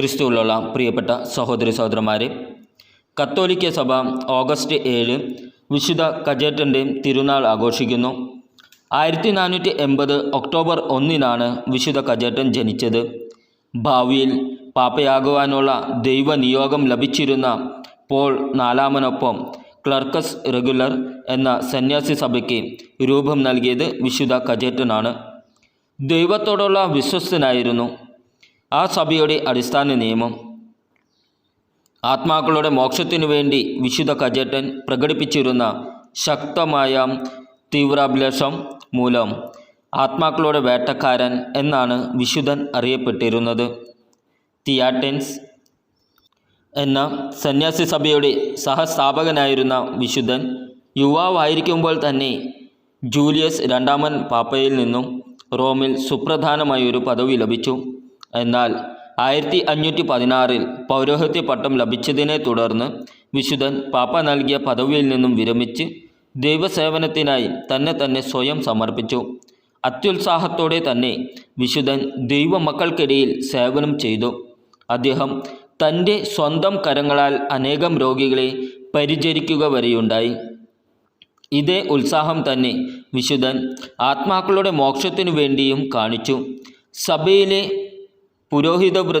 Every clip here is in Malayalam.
ക്രിസ്തുവിലുള്ള പ്രിയപ്പെട്ട സഹോദരി സഹോദരന്മാരെ കത്തോലിക്ക സഭ ഓഗസ്റ്റ് ഏഴ് വിശുദ്ധ കജേറ്റന്റെ തിരുനാൾ ആഘോഷിക്കുന്നു. ആയിരത്തി നാനൂറ്റി എൺപത് ഒക്ടോബർ ഒന്നിനാണ് വിശുദ്ധ കജേറ്റൻ ജനിച്ചത്. ഭാവിയിൽ പാപ്പയാകുവാനുള്ള ദൈവനിയോഗം ലഭിച്ചിരുന്ന പോൾ നാലാമനൊപ്പം ക്ലർക്കസ് റെഗുലർ എന്ന സന്യാസി സഭയ്ക്ക് രൂപം നൽകിയത് വിശുദ്ധ കജേറ്റനാണ്. ദൈവത്തോടുള്ള വിശ്വസ്തനായിരുന്നു. ആ സഭയുടെ അടിസ്ഥാന നിയമം. ആത്മാക്കളുടെ മോക്ഷത്തിനു വേണ്ടി വിശുദ്ധ കജേട്ടൻ പ്രകടിപ്പിച്ചിരുന്ന ശക്തമായ തീവ്രാഭിലാഷം മൂലം ആത്മാക്കളുടെ വേട്ടക്കാരൻ എന്നാണ് വിശുദ്ധൻ അറിയപ്പെട്ടിരുന്നത്. തിയാറ്റൻസ് എന്ന സന്യാസി സഭയുടെ സഹസ്ഥാപകനായിരുന്ന വിശുദ്ധൻ യുവാവായിരിക്കുമ്പോൾ തന്നെ ജൂലിയസ് രണ്ടാമൻ പാപ്പയിൽ നിന്നും റോമിൽ സുപ്രധാനമായൊരു പദവി ലഭിച്ചു. എന്നാൽ ആയിരത്തി അഞ്ഞൂറ്റി പതിനാറിൽ പൗരോഹിത്യ പട്ടം ലഭിച്ചതിനെ തുടർന്ന് വിശുദ്ധൻ പാപ്പ നൽകിയ പദവിയിൽ നിന്നും വിരമിച്ച് ദൈവസേവനത്തിനായി തന്നെ തന്നെ സ്വയം സമർപ്പിച്ചു. അത്യുത്സാഹത്തോടെ തന്നെ വിശുദ്ധൻ ദൈവമക്കൾക്കിടയിൽ സേവനം ചെയ്തു. അദ്ദേഹം തന്റെ സ്വന്തം കരങ്ങളാൽ അനേകം രോഗികളെ പരിചരിക്കുക വരെയുണ്ടായി. ഇതേ ഉത്സാഹം തന്നെ വിശുദ്ധൻ ആത്മാക്കളുടെ മോക്ഷത്തിനു വേണ്ടിയും കാണിച്ചു. സഭയിലെ പുരോഹിത വൃ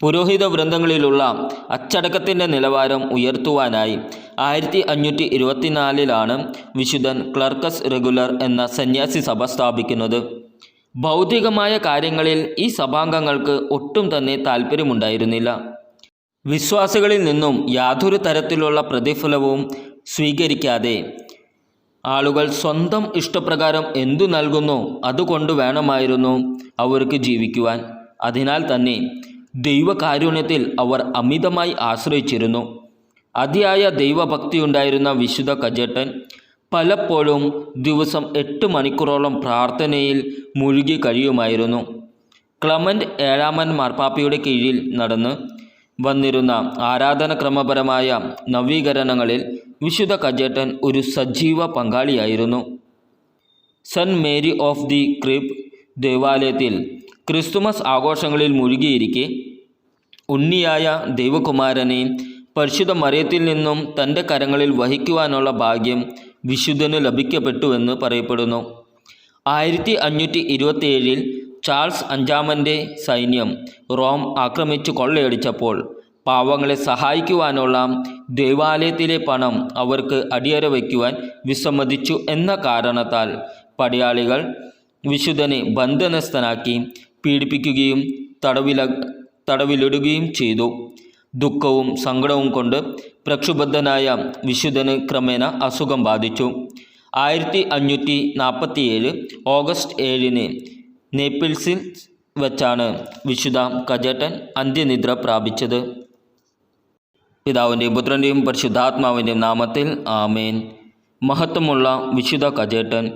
പുരോഹിത വൃന്ദങ്ങളിലുള്ള അച്ചടക്കത്തിന്റെ നിലവാരം ഉയർത്തുവാനായി ആയിരത്തി അഞ്ഞൂറ്റി ഇരുപത്തിനാലിലാണ് വിശുദ്ധൻ ക്ലർക്കസ് റെഗുലർ എന്ന സന്യാസി സഭ സ്ഥാപിക്കുന്നത്. ഭൗതികമായ കാര്യങ്ങളിൽ ഈ സഭാംഗങ്ങൾക്ക് ഒട്ടും തന്നെ താല്പര്യമുണ്ടായിരുന്നില്ല വിശ്വാസികളിൽ നിന്നും യാതൊരു തരത്തിലുള്ള പ്രതിഫലവും സ്വീകരിക്കാതെ ആളുകൾ സ്വന്തം ഇഷ്ടപ്രകാരം എന്തു നൽകുന്നു അതുകൊണ്ട് വേണമായിരുന്നു അവർക്ക് ജീവിക്കുവാൻ. അതിനാൽ തന്നെ ദൈവകാരുണ്യത്തിൽ അവർ അമിതമായി ആശ്രയിച്ചിരുന്നു. അതിയായ ദൈവഭക്തിയുണ്ടായിരുന്ന വിശുദ്ധ കജേട്ടൻ പലപ്പോഴും ദിവസം എട്ട് മണിക്കൂറോളം പ്രാർത്ഥനയിൽ മുഴുകി കഴിയുമായിരുന്നു. ക്ലമന്റ് ഏഴാമൻ മാർപ്പാപ്പയുടെ കീഴിൽ നടന്ന് വന്നിരുന്ന ആരാധനക്രമപരമായ നവീകരണങ്ങളിൽ വിശുദ്ധ കജേട്ടൻ ഒരു സജീവ പങ്കാളിയായിരുന്നു. Saint Mary of the Crib ദേവാലയത്തിൽ ക്രിസ്തുമസ് ആഘോഷങ്ങളിൽ മുഴുകിയിരിക്കെ ഉണ്ണിയായ ദൈവകുമാരനെ പരിശുദ്ധ മറിയത്തിൽ നിന്നും തന്റെ കരങ്ങളിൽ വഹിക്കുവാനുള്ള ഭാഗ്യം വിശുദ്ധന് ലഭിക്കപ്പെട്ടുവെന്ന് പറയപ്പെടുന്നു. ആയിരത്തി അഞ്ഞൂറ്റി ഇരുപത്തിയേഴിൽ ചാൾസ് അഞ്ചാമന്റെ സൈന്യം റോം ആക്രമിച്ച് കൊള്ളയടിച്ചപ്പോൾ പാവങ്ങളെ സഹായിക്കുവാനുള്ള ദൈവാലയത്തിലെ പണം അവർക്ക് അടിയറ വയ്ക്കുവാൻ വിസമ്മതിച്ചു എന്ന കാരണത്താൽ പടയാളികൾ വിശുദ്ധനെ ബന്ധനസ്ഥനാക്കി പീഡിപ്പിക്കുകയും തടവില തടവിലിടുകയും ചെയ്തു. ദുഃഖവും സങ്കടവും കൊണ്ട് പ്രക്ഷുബദ്ധനായ വിശുദ്ധന് ക്രമേണ അസുഖം ബാധിച്ചു. ആയിരത്തി അഞ്ഞൂറ്റി നാൽപ്പത്തിയേഴ് ഓഗസ്റ്റ് ഏഴിന് നേപ്പിൾസിൽ വച്ചാണ് വിശുദ്ധ കജേട്ടൻ അന്ത്യനിദ്ര പ്രാപിച്ചത്. പിതാവിന്റെയും പുത്രന്റെയും പരിശുദ്ധാത്മാവിന്റെയും നാമത്തിൽ ആമേൻ. മഹത്വമുള്ള വിശുദ്ധ കജേട്ടൻ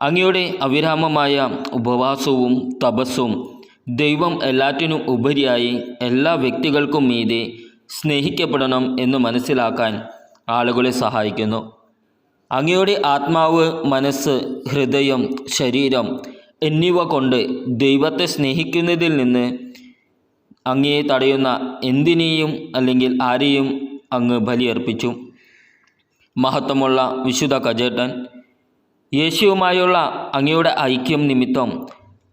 അങ്ങയുടെ അവിരാമമായ ഉപവാസവും തപസ്സും ദൈവം എല്ലാറ്റിനും ഉപരിയായി എല്ലാ വ്യക്തികൾക്കും മീതെ സ്നേഹിക്കപ്പെടണം എന്ന് മനസ്സിലാക്കാൻ ആളുകളെ സഹായിക്കുന്നു. അങ്ങയുടെ ആത്മാവ് മനസ്സ് ഹൃദയം ശരീരം എന്നിവ കൊണ്ട് ദൈവത്തെ സ്നേഹിക്കുന്നതിൽ നിന്ന് അങ്ങയെ തടയുന്ന എന്തിനേയും അല്ലെങ്കിൽ ആരെയും അങ്ങ് ബലിയർപ്പിച്ചു. മഹത്വമുള്ള വിശുദ്ധ കജേട്ടൻ യേശുവുമായുള്ള അങ്ങയുടെ ഐക്യം നിമിത്തം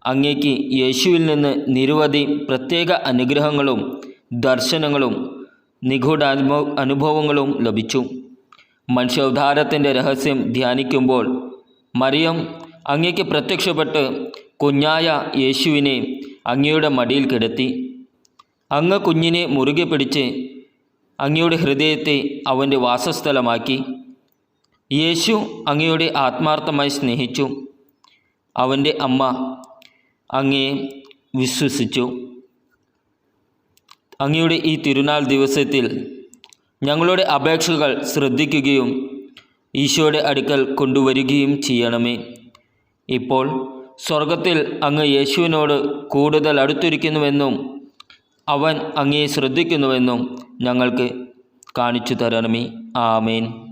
അങ്ങേക്ക് യേശുവിൽ നിന്ന് നിരവധി പ്രത്യേക അനുഗ്രഹങ്ങളും ദർശനങ്ങളും നിഗൂഢ അനുഭവങ്ങളും ലഭിച്ചു. മനുഷ്യോദ്ധാരത്തിന്റെ രഹസ്യം ധ്യാനിക്കുമ്പോൾ മറിയം അങ്ങേക്ക് പ്രത്യക്ഷപ്പെട്ട് കുഞ്ഞായ യേശുവിനെ അങ്ങയുടെ മടിയിൽ കിടത്തി. അങ്ങ് കുഞ്ഞിനെ മുറുകെ പിടിച്ച് അങ്ങയുടെ ഹൃദയത്തെ അവന്റെ വാസസ്ഥലമാക്കി. യേശു അങ്ങയുടെ ആത്മാർത്ഥമായി സ്നേഹിച്ചു. അവന്റെ അമ്മ അങ്ങയെ വിശ്വസിച്ചു. അങ്ങയുടെ ഈ തിരുനാൾ ദിവസത്തിൽ ഞങ്ങളുടെ അപേക്ഷകൾ ശ്രദ്ധിക്കുകയും ഈശോയുടെ അടുക്കൽ കൊണ്ടുവരികയും ചെയ്യണമേ. ഇപ്പോൾ സ്വർഗത്തിൽ അങ്ങ് യേശുവിനോട് കൂടുതൽ അടുത്തിരിക്കുന്നുവെന്നും അവൻ അങ്ങയെ ശ്രദ്ധിക്കുന്നുവെന്നും ഞങ്ങൾക്ക് കാണിച്ചു തരണമേ. ആമേൻ.